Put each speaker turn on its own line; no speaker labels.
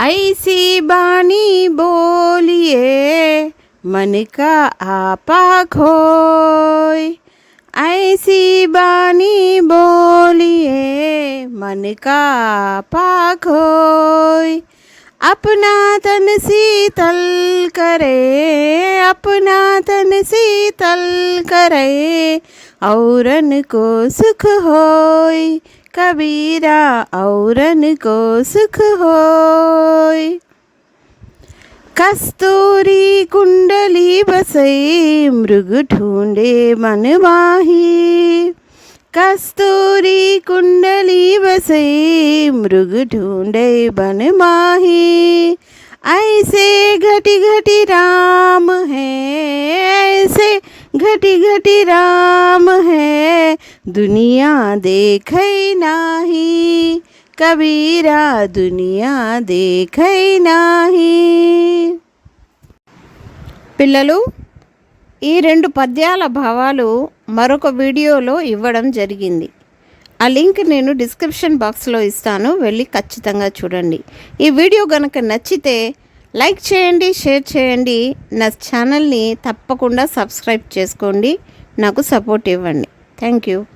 ऐसी बानी बोलिए, मन का आपा खोय ऐसी बानी बोलिए, मन का आपा खोय अपना तन शीतल करे, अपना तन शीतल करे, औरन को सुख होय कबीरा औरन को सुख होय। कस्तूरी कुंडली बसई, मृग ढूंढे मन माही। कस्तूरी कुंडली बसई, मृग ढूंढे बन माही। ऐसे घटी घटी राम है, ऐसे घटी घटी राम है। दुनिया देख नाही కబీరా దునియా దేఖై నాహి పిల్లలు ఈ రెండు పద్యాల భావాలు మరొక వీడియోలో ఇవ్వడం జరిగింది ఆ లింక్ నేను డిస్క్రిప్షన్ బాక్స్లో ఇస్తాను వెళ్ళి ఖచ్చితంగా చూడండి ఈ వీడియో కనుక నచ్చితే లైక్ చేయండి షేర్ చేయండి నా ఛానల్ని తప్పకుండా సబ్స్క్రైబ్ చేసుకోండి నాకు సపోర్ట్ ఇవ్వండి Thank you.